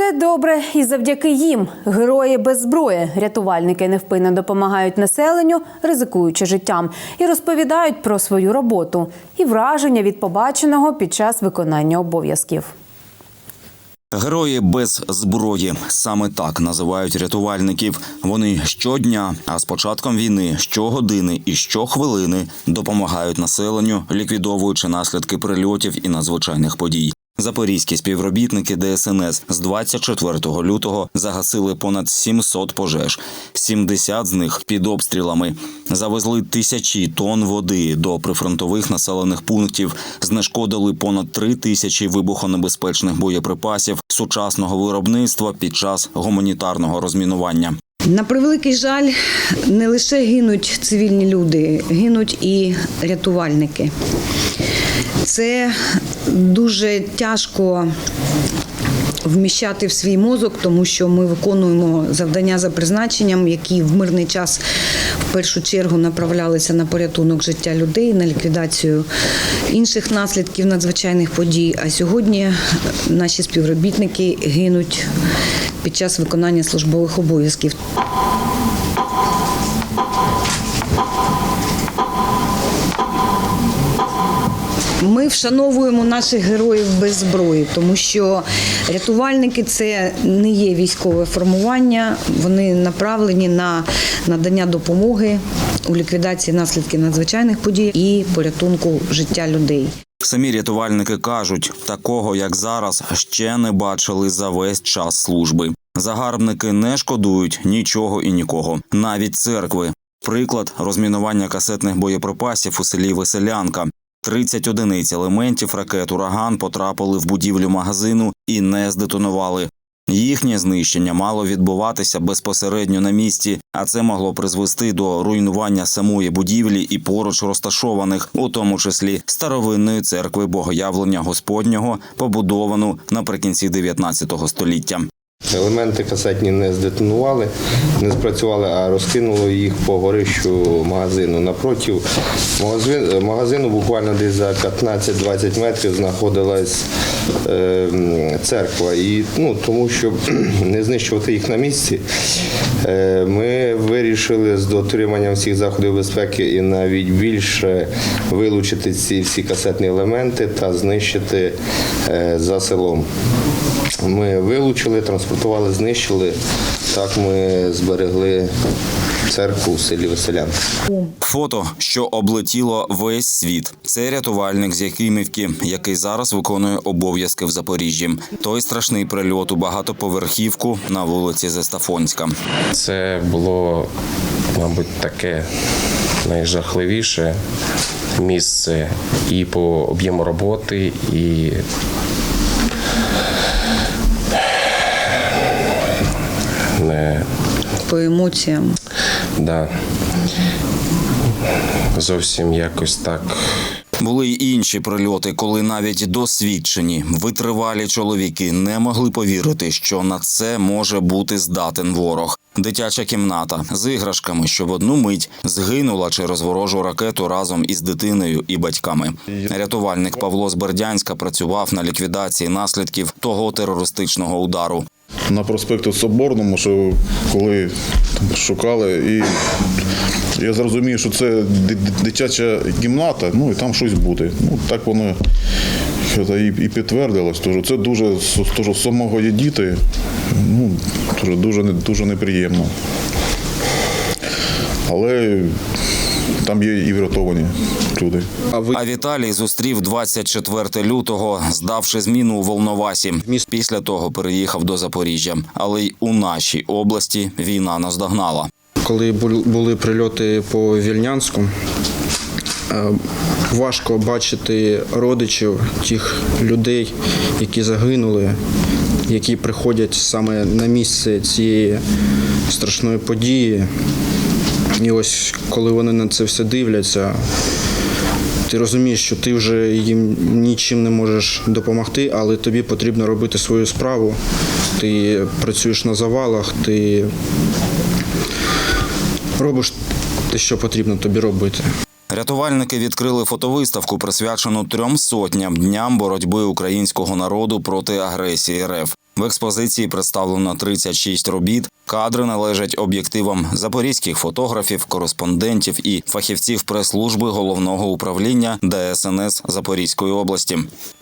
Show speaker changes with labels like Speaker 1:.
Speaker 1: Все добре, і завдяки їм герої без зброї, рятувальники невпинно допомагають населенню, ризикуючи життям, і розповідають про свою роботу і враження від побаченого під час виконання обов'язків.
Speaker 2: Герої без зброї саме так називають рятувальників. Вони щодня, а з початком війни щогодини і щохвилини допомагають населенню, ліквідовуючи наслідки прильотів і надзвичайних подій. Запорізькі співробітники ДСНС з 24 лютого загасили понад 700 пожеж, 70 з них під обстрілами. Завезли тисячі тонн води до прифронтових населених пунктів, знешкодили понад три тисячі вибухонебезпечних боєприпасів сучасного виробництва під час гуманітарного розмінування.
Speaker 3: На превеликий жаль, не лише гинуть цивільні люди, гинуть і рятувальники. Це дуже тяжко вміщати в свій мозок, тому що ми виконуємо завдання за призначенням, які в мирний час в першу чергу направлялися на порятунок життя людей, на ліквідацію інших наслідків надзвичайних подій. А сьогодні наші співробітники гинуть під час виконання службових обов'язків. Ми вшановуємо наших героїв без зброї, тому що рятувальники це не є військове формування. Вони направлені на надання допомоги у ліквідації наслідків надзвичайних подій і порятунку життя людей.
Speaker 2: Самі рятувальники кажуть, такого як зараз ще не бачили за весь час служби. Загарбники не шкодують нічого і нікого, навіть церкви. Приклад розмінування касетних боєприпасів у селі Веселянка. 30 одиниць елементів ракет «Ураган» потрапили в будівлю магазину і не здетонували. Їхнє знищення мало відбуватися безпосередньо на місці, а це могло призвести до руйнування самої будівлі і поруч розташованих, у тому числі старовинної церкви Богоявлення Господнього, побудовану наприкінці 19 століття.
Speaker 4: Елементи касетні не здетонували, не спрацювали, а розкинуло їх по горищу магазину. Напротив магазину, буквально десь за 15-20 метрів, знаходилась е, церква. І ну, тому, щоб не знищувати їх на місці, е, ми вирішили з дотриманням всіх заходів безпеки і навіть більше вилучити ці всі касетні елементи та знищити е, за селом. Ми вилучили, транспортували, знищили. Так ми зберегли церкву в селі Веселянка.
Speaker 2: Фото, що облетіло весь світ. Це рятувальник з Якимівки, який зараз виконує обов'язки в Запоріжжі. Той страшний прильот у багатоповерхівку на вулиці Зестафонська.
Speaker 5: Це було, мабуть, таке найжахливіше місце і по об'єму роботи, і
Speaker 3: По емоціям.
Speaker 5: да, зовсім якось так
Speaker 2: Були й інші прильоти, коли навіть досвідчені витривалі чоловіки не могли повірити, що на це може бути здатен ворог. Дитяча кімната з іграшками, що в одну мить згинула через ворожу ракету разом із дитиною і батьками. Рятувальник Павло з Бердянська працював на ліквідації наслідків того терористичного удару.
Speaker 6: На проспекту Соборному, що коли шукали, і я зрозумів, що це ди- ди- дитяча кімната, ну і там щось буде. Ну так воно і, підтвердилось. Тож це дуже з самого є діти, ну дуже, дуже неприємно. Але там є і врятовані люди.
Speaker 2: А Віталій зустрів 24 лютого, здавши зміну у Волновасі. Після того переїхав до Запоріжжя. Але й у нашій області війна наздогнала.
Speaker 7: коли бу- були прильоти по Вільнянську, е, важко бачити родичів тих людей, які загинули, які приходять саме на місце цієї страшної події. І ось коли вони на це все дивляться, ти розумієш, що ти вже їм нічим не можеш допомогти, але тобі потрібно робити свою справу. Ти працюєш на завалах, ти робиш те, що потрібно тобі робити.
Speaker 2: Рятувальники відкрили фотовиставку, присвячену трьом сотням дням боротьби українського народу проти агресії РФ. В експозиції представлено 36 робіт. Кадри належать об'єктивам запорізьких фотографів, кореспондентів і фахівців прес-служби головного управління ДСНС Запорізької області.